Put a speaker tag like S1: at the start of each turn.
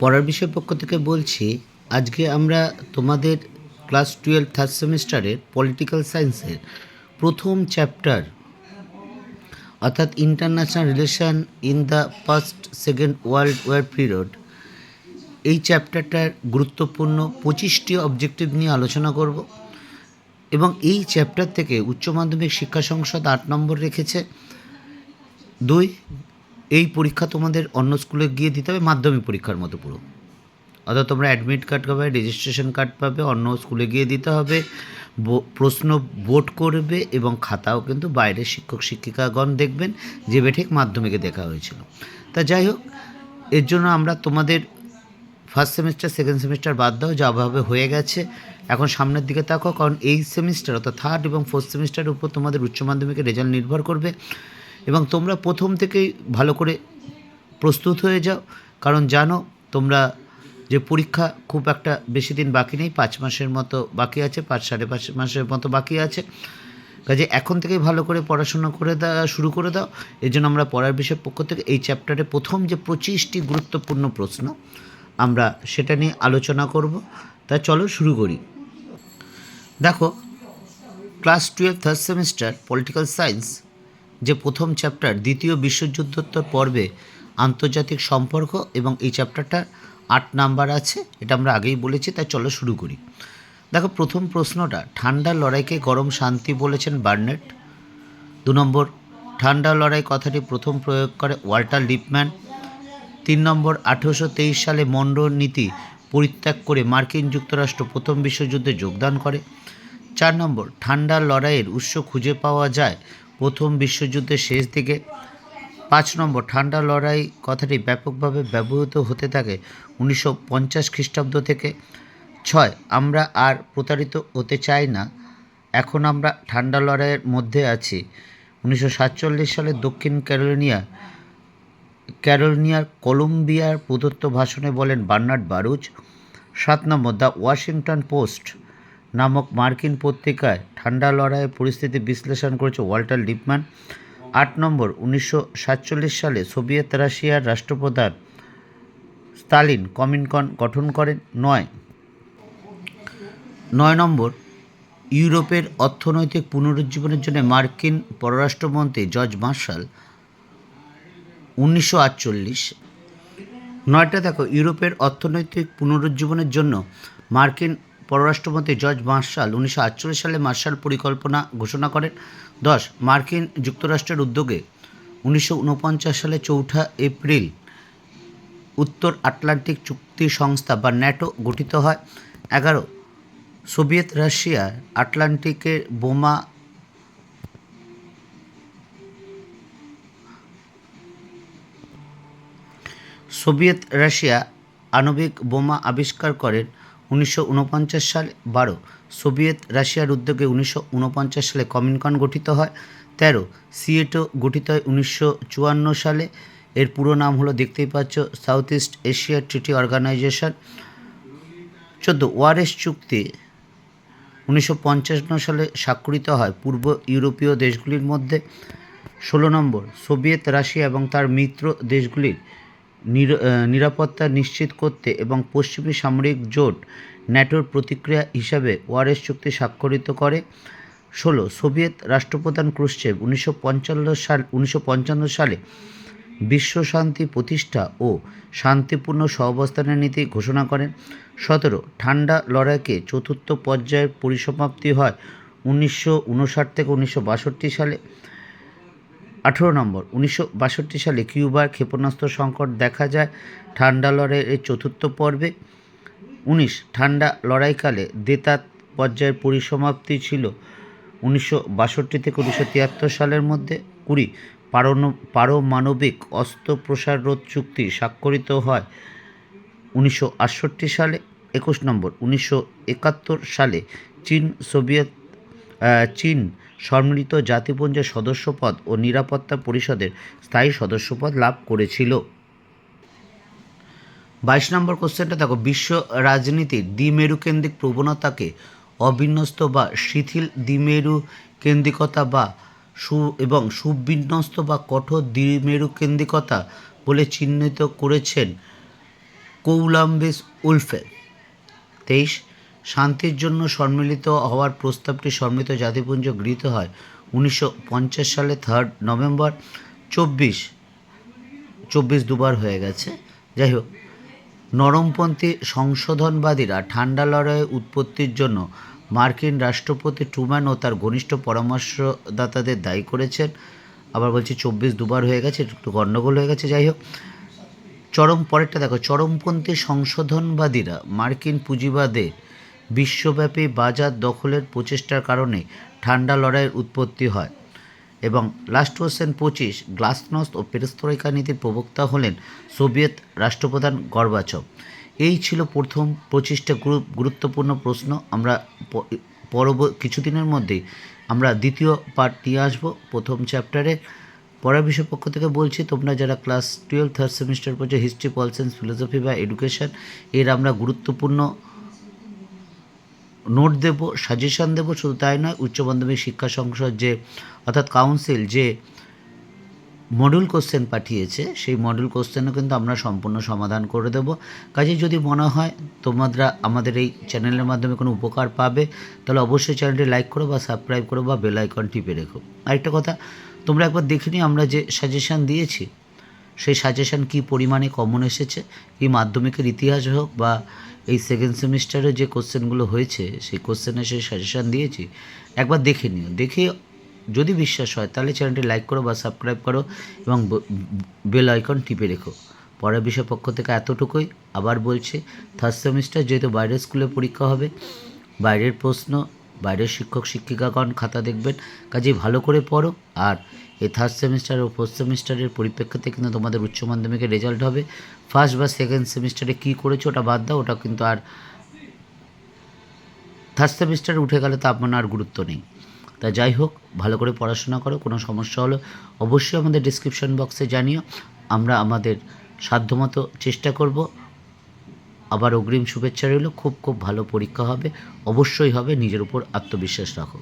S1: পড়ার বিষয় পক্ষ থেকে বলছি, আজকে আমরা তোমাদের ক্লাস টুয়েলভ থার্ড সেমিস্টারের পলিটিক্যাল সায়েন্সের প্রথম চ্যাপ্টার, অর্থাৎ international relation in the first second world war period, এই চ্যাপ্টারটার গুরুত্বপূর্ণ পঁচিশটি অবজেক্টিভ নিয়ে আলোচনা করব এবং এই চ্যাপ্টার থেকে উচ্চ মাধ্যমিক শিক্ষা সংসদ আট নম্বর রেখেছে। দুই এই পরীক্ষা তোমাদের অন্য স্কুলে গিয়ে দিতে হবে, মাধ্যমিক পরীক্ষার মতো পুরো। অর্থাৎ তোমরা অ্যাডমিট কার্ড পাবে রেজিস্ট্রেশন কার্ড পাবে, অন্য স্কুলে গিয়ে দিতে হবে প্রশ্ন বোর্ড করবে এবং খাতাও কিন্তু বাইরের শিক্ষক, শিক্ষিকাগণ দেখবেন যে বেঠিক মাধ্যমিকে দেখা হয়েছিল। তা যাই হোক, এর জন্য আমরা তোমাদের ফার্স্ট সেমিস্টার সেকেন্ড সেমিস্টার বাদ দাও যাভাবে হয়ে গেছে। এখন সামনের দিকে তাকাও, কারণ এই সেমিস্টার অর্থাৎ থার্ড এবং ফোর্থ সেমিস্টারের উপর তোমাদের উচ্চ মাধ্যমিকের রেজাল্ট নির্ভর করবে। এবং তোমরা প্রথম থেকেই ভালো করে প্রস্তুত হয়ে যাও। কারণ জানো, তোমরা যে পরীক্ষা খুব একটা বেশি দিন বাকি নেই, পাঁচ মাসের মতো বাকি আছে, পাঁচ, সাড়ে পাঁচ মাসের মতো বাকি আছে। কাজে এখন থেকেই ভালো করে পড়াশোনা করে দেওয়া শুরু করে দাও। এই জন্য আমরা পড়ার বিষয়ের পক্ষ থেকে এই চ্যাপ্টারে প্রথম যে পঁচিশটি গুরুত্বপূর্ণ প্রশ্ন, আমরা সেটা নিয়ে আলোচনা করব। তা চলো শুরু করি। দেখো class twelve third semester political science যে প্রথম চ্যাপ্টার দ্বিতীয় বিশ্বযুদ্ধোত্তর পর্বে আন্তর্জাতিক সম্পর্ক এবং এই চ্যাপ্টারটা আট নাম্বার আছে, এটা আমরা আগেই বলেছি, তাই চলো শুরু করি। দেখো, প্রথম প্রশ্নটা, ঠান্ডা লড়াইকে গরম শান্তি বলেছেন বার্নেট। দু নম্বর, ঠান্ডা লড়াই কথাটি প্রথম প্রয়োগ করে ওয়াল্টার লিপম্যান। তিন নম্বর, আঠেরোশো তেইশ সালে মন্ডল নীতি পরিত্যাগ করে মার্কিন যুক্তরাষ্ট্র প্রথম বিশ্বযুদ্ধে যোগদান করে। চার নম্বর, ঠান্ডা লড়াইয়ের উৎস খুঁজে পাওয়া যায় প্রথম বিশ্বযুদ্ধের শেষ দিকে পাঁচ নম্বর ঠান্ডা লড়াই কথাটি ব্যাপকভাবে ব্যবহৃত হতে থাকে উনিশশো পঞ্চাশ খ্রিস্টাব্দ থেকে। ছয়, আমরা আর প্রতারিত হতে চাই না। এখন আমরা ঠান্ডা লড়াইয়ের মধ্যে আছি। উনিশশো সাতচল্লিশ সালে দক্ষিণ ক্যারোলিনিয়া ক্যারোলিনিয়ার কলম্বিয়ার প্রদত্ত ভাষণে বলেন বার্নার্ড বারুজ সাত নম্বর দ্য ওয়াশিংটন পোস্ট নামক মার্কিন পত্রিকায় ঠান্ডা লড়াইয়ের পরিস্থিতি বিশ্লেষণ করেছে ওয়াল্টার লিপম্যান আট নম্বর, উনিশশো সাতচল্লিশ সালে সোভিয়েত রাশিয়ার রাষ্ট্রপ্রধান স্তালিন কমিনকন গঠন করেন। নয়। নয় নম্বর, ইউরোপের অর্থনৈতিক পুনরুজ্জীবনের জন্য মার্কিন পররাষ্ট্রমন্ত্রী জর্জ মার্শাল উনিশশো আটচল্লিশ। নয়টা দেখো, ইউরোপের অর্থনৈতিক পুনরুজ্জীবনের জন্য মার্কিন পররাষ্ট্রমন্ত্রী জর্জ মার্শাল উনিশশো আটচল্লিশ সালে মার্শাল পরিকল্পনা ঘোষণা করেন। দশ, মার্কিন যুক্তরাষ্ট্রের উদ্যোগে উনিশশো উনপঞ্চাশ সালে চৌঠা এপ্রিল উত্তর আটলান্টিক চুক্তি সংস্থা বা ন্যাটো গঠিত হয়। এগারো, সোভিয়েত রাশিয়া আটলান্টিকের বোমা সোভিয়েত রাশিয়া আণবিক বোমা আবিষ্কার করেন। উনিশশো সালে বারো, সোভিয়েত রাশিয়ার উদ্যোগে উনিশশো উনপঞ্চাশ সালে কমিনকন গঠিত হয়। তেরো, সিয়েটো গঠিত হয় উনিশশো চুয়ান্ন সালে। এর পুরো নাম হলো দেখতেই পাচ্ছ south east Asia treaty organization চোদ্দ, ওয়ারেস চুক্তি উনিশশো পঞ্চান্ন সালে স্বাক্ষরিত হয় পূর্ব ইউরোপীয় দেশগুলির মধ্যে। ষোলো নম্বর, সোভিয়েত রাশিয়া এবং তার মিত্র দেশগুলির নিরাপত্তা নিশ্চিত করতে এবং পশ্চিমী সামরিক জোট ন্যাটোর প্রতিক্রিয়া হিসাবে ওয়ারেস চুক্তি স্বাক্ষরিত করে। ষোলো, সোভিয়েত রাষ্ট্রপ্রধান ক্রুশ্চেভ উনিশশো পঞ্চান্ন সাল, উনিশশো পঞ্চান্ন সালে বিশ্ব শান্তি প্রতিষ্ঠা ও শান্তিপূর্ণ সহাবস্থানের নীতি ঘোষণা করেন। সতেরো, ঠান্ডা লড়াইকে চতুর্থ পর্যায়ের পরিসমাপ্তি হয় উনিশশো উনষাট থেকে উনিশশো বাষট্টি সালে। আঠেরো নম্বর, উনিশশো বাষট্টি সালে কিউবার ক্ষেপণাস্ত্র সংকট দেখা যায়, ঠান্ডা লড়াইয়ের এই চতুর্থ পর্বে। উনিশ, ঠান্ডা লড়াইকালে দেতাত পর্যায়ের পরিসমাপ্তি ছিল উনিশশো বাষট্টি থেকে উনিশশো তিয়াত্তর সালের মধ্যে। কুড়ি পারমাণবিক অস্ত্র প্রসার রোধ চুক্তি স্বাক্ষরিত হয় উনিশশো আটষট্টি সালে। একুশ নম্বর, উনিশশো একাত্তর সালে চীন, সোভিয়েত চীন সম্মিলিত জাতিপুঞ্জের সদস্যপদ ও নিরাপত্তা পরিষদের স্থায়ী সদস্যপদ লাভ করেছিল। বাইশ নম্বর কোশ্চেনটা দেখো, বিশ্ব রাজনীতির দ্বিমেরুকেন্দ্রিক প্রবণতাকে অবিন্যস্ত বা শিথিল দ্বিমেরু কেন্দ্রিকতা বা সু এবং সুবিন্যস্ত বা কঠোর দ্বিমেরু কেন্দ্রিকতা বলে চিহ্নিত করেছেন কৌলাম্বিস উলফে। তেইশ শান্তির জন্য সম্মিলিত হওয়ার প্রস্তাবটি সম্মিলিত জাতিপুঞ্জ গৃহীত হয়। উনিশশো পঞ্চাশ সালে থার্ড নভেম্বর চব্বিশ চব্বিশ দুবার হয়ে গেছে। যাই হোক, নরমপন্থী সংশোধনবাদীরা ঠান্ডা লড়াইয়ের উৎপত্তির জন্য মার্কিন রাষ্ট্রপতি ট্রুম্যান ও তার ঘনিষ্ঠ পরামর্শদাতাদের দায়ী করেছেন। আবার বলছি চব্বিশ দুবার হয়ে গেছে একটু গণ্ডগোল হয়ে গেছে। যাই হোক, চরম পরেরটা দেখো, চরমপন্থী সংশোধনবাদীরা মার্কিন পুঁজিবাদে বিশ্বব্যাপী বাজার দখলের প্রচেষ্টার কারণে ঠান্ডা লড়াইয়ের উৎপত্তি হয় এবং লাস্ট কোশ্চেন পঁচিশ গ্লাসনস্ট ও পেরেস্ত্রয়িকা নীতির প্রবক্তা হলেন সোভিয়েত রাষ্ট্রপ্রধান গর্বাচভ এই ছিল প্রথম পঁচিশটা গুরু- গুরুত্বপূর্ণ প্রশ্ন। আমরা পরব, কিছুদিনের মধ্যেই আমরা দ্বিতীয় পার্ট নিয়ে আসব প্রথম চ্যাপ্টারে পড়া বিষয় পক্ষ থেকে বলছি, তোমরা যারা ক্লাস টুয়েলভ থার্ড সেমিস্টার পড়ছে হিস্ট্রি পল সায়েন্স ফিলোসফি বা এডুকেশন এর আমরা গুরুত্বপূর্ণ নোট দেব, সাজেশান দেব, শুধু তাই নয়, উচ্চ মাধ্যমিক শিক্ষা সংসদ যে, অর্থাৎ কাউন্সিল যে মডুল কোশ্চেন পাঠিয়েছে, সেই মডেল কোশ্চেনও কিন্তু আমরা সম্পূর্ণ সমাধান করে দেব। কাজে যদি মনে হয় তোমরা আমাদের এই চ্যানেলের মাধ্যমে কোনো উপকার পাবে, তাহলে অবশ্যই চ্যানেলটি লাইক করো বা সাবস্ক্রাইব করো বা বেল আইকন টিপে রেখো। আরেকটা কথা, তোমরা একবার দেখে নিও আমরা যে সাজেশান দিয়েছি সেই সাজেশান কী পরিমাণে কমন এসেছে? এই মাধ্যমিকের ইতিহাস হোক বা এই সেকেন্ড সেমিস্টারে যে কোশ্চেনগুলো হয়েছে, সেই কোশ্চেনে সেই সাজেশান দিয়েছি। একবার দেখে নিও। দেখে যদি বিশ্বাস হয়, তাহলে চ্যানেলটি লাইক করো বা সাবস্ক্রাইব করো এবং বেল আইকন টিপে রেখো। পরের বিষয় পক্ষ থেকে এতটুকুই। আবার বলছে থার্ড সেমিস্টার যেহেতু বাইরের স্কুলে পরীক্ষা হবে, বাইরের প্রশ্ন, বাইরের শিক্ষক, শিক্ষিকাগণ খাতা দেখবেন। কাজেই ভালো করে পড়ো। আর এই থার্ড সেমিস্টার ও ফোর্থ সেমিস্টারের পরিপ্রেক্ষিতে কিন্তু তোমাদের উচ্চ মাধ্যমিকের রেজাল্ট হবে। ফার্স্ট বা সেকেন্ড সেমিস্টারে কী করেছ ওটা বাদ দাও, ওটা কিন্তু আর থার্ড সেমিস্টারে উঠে গেলে তো আপনার আর গুরুত্ব নেই। তা যাই হোক, ভালো করে পড়াশোনা করো, কোনো সমস্যা হলে অবশ্যই আমাদের ডিসক্রিপশন বক্সে জানিও। আমরা আমাদের সাধ্যমতো চেষ্টা করব। আবার অগ্রিম শুভেচ্ছা রইল, খুব খুব ভালো পরীক্ষা হবে, অবশ্যই হবে, নিজের উপর আত্মবিশ্বাস রাখো।